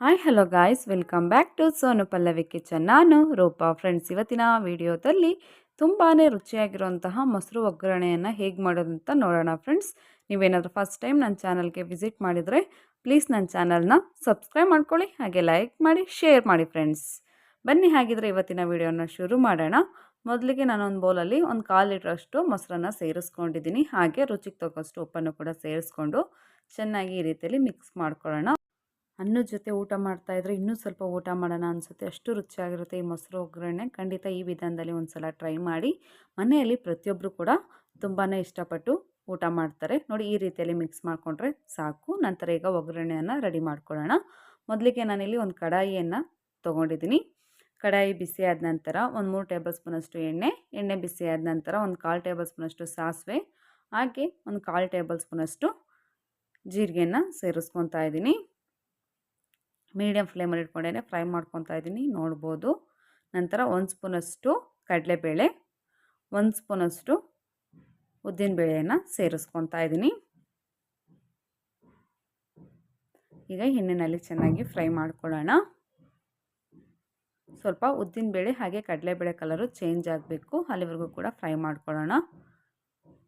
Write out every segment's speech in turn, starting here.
Hi hello guys welcome back to Sonu Pallavi kitchen ನಾನು Roopa. Friends ಇವತ್ತಿನ ವಿಡಿಯೋದಲ್ಲಿ ತುಂಬಾ ರುಚಿಯಾಗಿರುವಂತಹ ಮೊಸರು ಒಗ್ಗರಣೆಯನ್ನು ಹೇಗೆ ಮಾಡೋದು ಅಂತ ನೋಡೋಣ ಫ್ರೆಂಡ್ಸ್ ನೀವೇನಾದರೂ ಫಸ್ಟ್ ಟೈಮ್ ನನ್ನ ಚಾನಲ್ಗೆ ವಿಸಿಟ್ ಮಾಡಿದರೆ ಪ್ಲೀಸ್ ನನ್ನ ಚಾನಲ್ನ ಸಬ್ಸ್ಕ್ರೈಬ್ ಮಾಡ್ಕೊಳ್ಳಿ, ಹಾಗೆ ಲೈಕ್ ಮಾಡಿ ಶೇರ್ ಮಾಡಿ ಫ್ರೆಂಡ್ಸ್ ಬನ್ನಿ, ಹಾಗಿದ್ರೆ ಇವತ್ತಿನ ವಿಡಿಯೋನ ಶುರು ಮಾಡೋಣ. ಮೊದಲಿಗೆ ನಾನು ಒಂದು ಬೌಲಲ್ಲಿ ಒಂದು ಕಾಲು ಲೀಟ್ರಷ್ಟು ಮೊಸರನ್ನು ಸೇರಿಸ್ಕೊಂಡಿದ್ದೀನಿ. ಹಾಗೆ ರುಚಿಗೆ ತಗೋಷ್ಟು ಉಪ್ಪನ್ನು ಕೂಡ ಸೇರಿಸ್ಕೊಂಡು ಚೆನ್ನಾಗಿ ಈ ರೀತಿಯಲ್ಲಿ ಮಿಕ್ಸ್ ಮಾಡ್ಕೊಳ್ಳೋಣ. ಅನ್ನದ ಜೊತೆ ಊಟ ಮಾಡ್ತಾ ಇದ್ರೆ ಇನ್ನೂ ಸ್ವಲ್ಪ ಊಟ ಮಾಡೋಣ ಅನಿಸುತ್ತೆ. ಅಷ್ಟು ರುಚಿಯಾಗಿರುತ್ತೆ ಈ ಮೊಸರು ಒಗ್ಗರಣೆ. ಖಂಡಿತ ಈ ವಿಧಾನದಲ್ಲಿ ಒಂದು ಸಲ ಟ್ರೈ ಮಾಡಿ. ಮನೆಯಲ್ಲಿ ಪ್ರತಿಯೊಬ್ಬರು ಕೂಡ ತುಂಬಾ ಇಷ್ಟಪಟ್ಟು ಊಟ ಮಾಡ್ತಾರೆ. ನೋಡಿ ಈ ರೀತಿಯಲ್ಲಿ ಮಿಕ್ಸ್ ಮಾಡಿಕೊಂಡ್ರೆ ಸಾಕು. ನಂತರ ಈಗ ಒಗ್ಗರಣೆಯನ್ನು ರೆಡಿ ಮಾಡ್ಕೊಳ್ಳೋಣ. ಮೊದಲಿಗೆ ನಾನಿಲ್ಲಿ ಒಂದು ಕಡಾಯಿಯನ್ನು ತೊಗೊಂಡಿದ್ದೀನಿ. ಕಡಾಯಿ ಬಿಸಿ ಆದ ನಂತರ ಒಂದು ಮೂರು ಟೇಬಲ್ ಸ್ಪೂನಷ್ಟು ಎಣ್ಣೆ ಎಣ್ಣೆ ಬಿಸಿ ಆದ ನಂತರ ಒಂದು ಕಾಲು ಟೇಬಲ್ ಸ್ಪೂನಷ್ಟು ಸಾಸಿವೆ, ಹಾಗೆ ಒಂದು ಕಾಲು ಟೇಬಲ್ ಸ್ಪೂನಷ್ಟು ಜೀರಿಗೆಯನ್ನು ಸೇರಿಸ್ಕೊತಾ ಇದ್ದೀನಿ. ಮೀಡಿಯಮ್ ಫ್ಲೇಮಲ್ಲಿ ಇಟ್ಕೊಂಡೇ ಫ್ರೈ ಮಾಡ್ಕೊತಾ ಇದ್ದೀನಿ, ನೋಡ್ಬೋದು. ನಂತರ ಒಂದು ಸ್ಪೂನಷ್ಟು ಕಡಲೆಬೇಳೆ, ಒಂದು ಸ್ಪೂನಷ್ಟು ಉದ್ದಿನಬೇಳೆಯನ್ನು ಸೇರಿಸ್ಕೊತಾ ಇದ್ದೀನಿ. ಈಗ ಎಣ್ಣೆಯಲ್ಲಿ ಚೆನ್ನಾಗಿ ಫ್ರೈ ಮಾಡ್ಕೊಳ್ಳೋಣ. ಸ್ವಲ್ಪ ಉದ್ದಿನಬೇಳೆ ಹಾಗೆ ಕಡಲೆಬೇಳೆ ಕಲರು ಚೇಂಜ್ ಆಗಬೇಕು, ಅಲ್ಲಿವರೆಗೂ ಕೂಡ ಫ್ರೈ ಮಾಡ್ಕೊಳ್ಳೋಣ.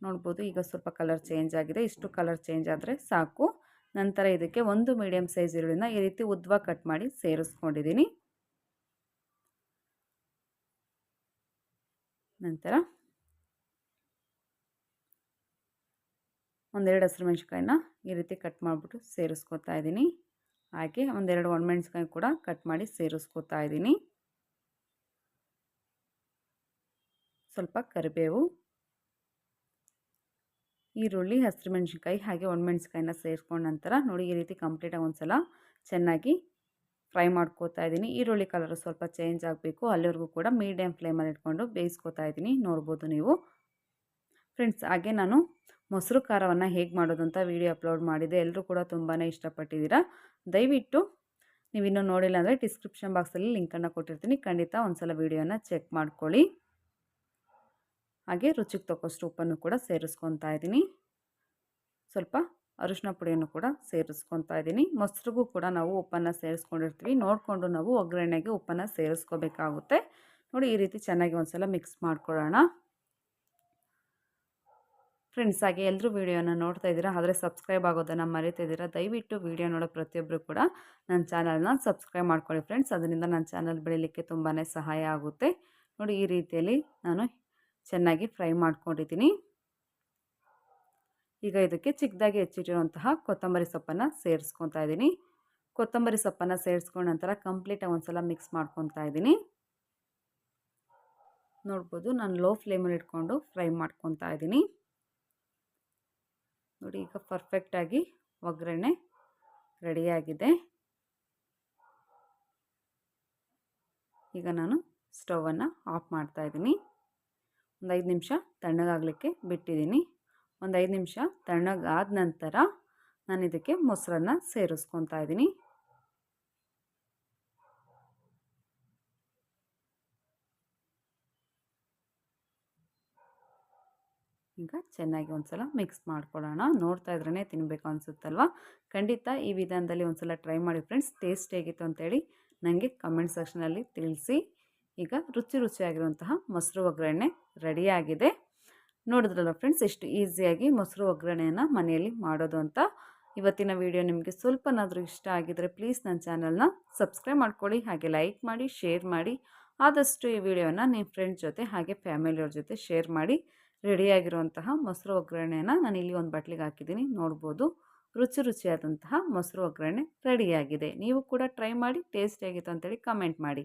ನೋಡ್ಬೋದು ಈಗ ಸ್ವಲ್ಪ ಕಲರ್ ಚೇಂಜ್ ಆಗಿದೆ, ಇಷ್ಟು ಕಲರ್ ಚೇಂಜ್ ಆದರೆ ಸಾಕು. ನಂತರ ಇದಕ್ಕೆ ಒಂದು ಮೀಡಿಯಮ್ ಸೈಜ್ ಈರುಳ್ಳಿನ ಈ ರೀತಿ ಉದ್ವ ಕಟ್ ಮಾಡಿ ಸೇರಿಸ್ಕೊಂಡಿದ್ದೀನಿ. ನಂತರ ಒಂದೆರಡು ಹಸಿರು ಮೆಣಸಿನ್ಕಾಯಿನ ಈ ರೀತಿ ಕಟ್ ಮಾಡಿಬಿಟ್ಟು ಸೇರಿಸ್ಕೊತಾ ಇದ್ದೀನಿ. ಹಾಗೆ ಒಂದೆರಡು ಒಣಮೆಣಸಿನ್ಕಾಯಿ ಕೂಡ ಕಟ್ ಮಾಡಿ ಸೇರಿಸ್ಕೊತಾ ಇದ್ದೀನಿ. ಸ್ವಲ್ಪ ಕರಿಬೇವು. ಈರುಳ್ಳಿ, ಹಸಿರು ಮೆಣಸಿನ್ಕಾಯಿ ಹಾಗೆ ಒಣಮೆಣ್ಸಿಕಾಯಿನ ಸೇರಿಸ್ಕೊಂಡ ನಂತರ ನೋಡಿ ಈ ರೀತಿ ಕಂಪ್ಲೀಟಾಗಿ ಒಂದು ಸಲ ಚೆನ್ನಾಗಿ ಫ್ರೈ ಮಾಡ್ಕೋತಾ ಇದ್ದೀನಿ. ಈರುಳ್ಳಿ ಕಲರ್ ಸ್ವಲ್ಪ ಚೇಂಜ್ ಆಗಬೇಕು. ಅಲ್ಲಿವರೆಗೂ ಕೂಡ ಮೀಡಿಯಮ್ ಫ್ಲೇಮಲ್ಲಿ ಇಟ್ಕೊಂಡು ಬೇಯಿಸ್ಕೊತಾ ಇದ್ದೀನಿ. ನೋಡ್ಬೋದು ನೀವು. ಫ್ರೆಂಡ್ಸ್ ಹಾಗೆ ನಾನು ಮೊಸರು ಖಾರವನ್ನು ಹೇಗೆ ಮಾಡೋದು ಅಂತ ವೀಡಿಯೋ ಅಪ್ಲೋಡ್ ಮಾಡಿದೆ. ಎಲ್ಲರೂ ಕೂಡ ತುಂಬಾ ಇಷ್ಟಪಟ್ಟಿದ್ದೀರಾ? ದಯವಿಟ್ಟು ನೀವು ಇನ್ನೂ ನೋಡಿಲ್ಲ ಅಂದರೆ ಡಿಸ್ಕ್ರಿಪ್ಷನ್ ಬಾಕ್ಸಲ್ಲಿ ಲಿಂಕನ್ನು ಕೊಟ್ಟಿರ್ತೀನಿ. ಖಂಡಿತ ಒಂದು ಸಲ ವೀಡಿಯೋನ ಚೆಕ್ ಮಾಡ್ಕೊಳ್ಳಿ. ಹಾಗೆ ರುಚಿಗೆ ತಕ್ಕಷ್ಟು ಉಪ್ಪನ್ನು ಕೂಡ ಸೇರಿಸ್ಕೊತಾ ಇದ್ದೀನಿ. ಸ್ವಲ್ಪ ಅರಿಶಿನ ಪುಡಿಯನ್ನು ಕೂಡ ಸೇರಿಸ್ಕೊತಾ ಇದ್ದೀನಿ. ಮೊಸರಿಗೂ ಕೂಡ ನಾವು ಉಪ್ಪನ್ನು ಸೇರಿಸ್ಕೊಂಡಿರ್ತೀವಿ. ನೋಡಿಕೊಂಡು ನಾವು ಒಗ್ಗರಣೆಗೆ ಉಪ್ಪನ್ನು ಸೇರಿಸ್ಕೋಬೇಕಾಗುತ್ತೆ. ನೋಡಿ, ಈ ರೀತಿ ಚೆನ್ನಾಗಿ ಒಂದ್ಸಲ ಮಿಕ್ಸ್ ಮಾಡ್ಕೊಳ್ಳೋಣ. ಫ್ರೆಂಡ್ಸ್, ಹಾಗೆ ಎಲ್ಲರೂ ವೀಡಿಯೋನ ನೋಡ್ತಾ ಇದ್ದೀರಾ, ಆದರೆ ಸಬ್ಸ್ಕ್ರೈಬ್ ಆಗೋದನ್ನು ಮರಿತಾ ಇದ್ದೀರಾ, ದಯವಿಟ್ಟು ವೀಡಿಯೋ ನೋಡೋ ಪ್ರತಿಯೊಬ್ಬರು ಕೂಡ ನನ್ನ ಚಾನಲ್ನ ಸಬ್ಸ್ಕ್ರೈಬ್ ಮಾಡ್ಕೊಳ್ಳಿ. ಫ್ರೆಂಡ್ಸ್, ಅದರಿಂದ ನನ್ನ ಚಾನಲ್ ಬೆಳೀಲಿಕ್ಕೆ ತುಂಬಾ ಸಹಾಯ ಆಗುತ್ತೆ. ನೋಡಿ, ಈ ರೀತಿಯಲ್ಲಿ ನಾನು ಚೆನ್ನಾಗಿ ಫ್ರೈ ಮಾಡ್ಕೊಂಡಿದ್ದೀನಿ. ಈಗ ಇದಕ್ಕೆ ಚಿಕ್ಕದಾಗಿ ಹೆಚ್ಚಿಟ್ಟಿರುವಂತಹ ಕೊತ್ತಂಬರಿ ಸೊಪ್ಪನ್ನು ಸೇರಿಸ್ಕೊತಾ ಇದ್ದೀನಿ. ಕೊತ್ತಂಬರಿ ಸೊಪ್ಪನ್ನು ಸೇರಿಸ್ಕೊಂಡ ನಂತರ ಕಂಪ್ಲೀಟಾಗಿ ಒಂದು ಸಲ ಮಿಕ್ಸ್ ಮಾಡ್ಕೊತಾ ಇದ್ದೀನಿ. ನೋಡ್ಬೋದು ನಾನು ಲೋ ಫ್ಲೇಮಲ್ಲಿ ಇಟ್ಕೊಂಡು ಫ್ರೈ ಮಾಡ್ಕೊತಾ ಇದ್ದೀನಿ. ನೋಡಿ ಈಗ ಪರ್ಫೆಕ್ಟಾಗಿ ಒಗ್ಗರಣೆ ರೆಡಿಯಾಗಿದೆ ಈಗ ನಾನು ಸ್ಟವನ್ನು ಆಫ್ ಮಾಡ್ತಾ ಇದ್ದೀನಿ. ಒಂದು ಐದು ನಿಮಿಷ ತಣ್ಣಗಾಗಲಿಕ್ಕೆ ಬಿಟ್ಟಿದ್ದೀನಿ. ಒಂದು ಐದು ನಿಮಿಷ ತಣ್ಣಗಾದ ನಂತರ ನಾನು ಇದಕ್ಕೆ ಮೊಸರನ್ನು ಸೇರಿಸ್ಕೊತಾ ಇದ್ದೀನಿ. ಈಗ ಚೆನ್ನಾಗಿ ಒಂದ್ಸಲ ಮಿಕ್ಸ್ ಮಾಡ್ಕೊಳ್ಳೋಣ. ನೋಡ್ತಾ ಇದ್ರೇ ತಿನ್ನಬೇಕು ಅನಿಸುತ್ತಲ್ವ? ಖಂಡಿತ ಈ ವಿಧಾನದಲ್ಲಿ ಒಂದ್ಸಲ ಟ್ರೈ ಮಾಡಿ ಫ್ರೆಂಡ್ಸ್ ಟೇಸ್ಟ್ ಹೇಗಿತ್ತು ಅಂತೇಳಿ ನನಗೆ ಕಮೆಂಟ್ ಸೆಕ್ಷನಲ್ಲಿ ತಿಳಿಸಿ. ಈಗ ರುಚಿ ರುಚಿಯಾಗಿರುವಂತಹ ಮೊಸರು ಒಗ್ಗರಣೆ ರೆಡಿಯಾಗಿದೆ ನೋಡಿದ್ರಲ್ಲ ಫ್ರೆಂಡ್ಸ್ ಎಷ್ಟು ಈಸಿಯಾಗಿ ಮೊಸರು ಒಗ್ಗರಣೆಯನ್ನು ಮನೆಯಲ್ಲಿ ಮಾಡೋದು ಅಂತ. ಇವತ್ತಿನ ವಿಡಿಯೋ ನಿಮಗೆ ಸ್ವಲ್ಪನಾದರೂ ಇಷ್ಟ ಆಗಿದರೆ ಪ್ಲೀಸ್ ನನ್ನ ಚಾನಲ್ನ ಸಬ್ಸ್ಕ್ರೈಬ್ ಮಾಡ್ಕೊಳ್ಳಿ, ಹಾಗೆ ಲೈಕ್ ಮಾಡಿ ಶೇರ್ ಮಾಡಿ. ಆದಷ್ಟು ಈ ವಿಡಿಯೋನ ನಿಮ್ಮ ಫ್ರೆಂಡ್ ಜೊತೆ, ಹಾಗೆ ಫ್ಯಾಮಿಲಿಯವ್ರ ಜೊತೆ ಶೇರ್ ಮಾಡಿ. ರೆಡಿಯಾಗಿರುವಂತಹ ಮೊಸರು ಒಗ್ಗರಣೆನ ನಾನು ಇಲ್ಲಿ ಒಂದು ಬಟ್ಲಿಗೆ ಹಾಕಿದ್ದೀನಿ, ನೋಡ್ಬೋದು. ರುಚಿ ರುಚಿಯಾದಂತಹ ಮೊಸರು ಒಗ್ಗರಣೆ ರೆಡಿಯಾಗಿದೆ ನೀವು ಕೂಡ ಟ್ರೈ ಮಾಡಿ ಟೇಸ್ಟಿಯಾಗಿತ್ತು ಅಂತೇಳಿ ಕಮೆಂಟ್ ಮಾಡಿ.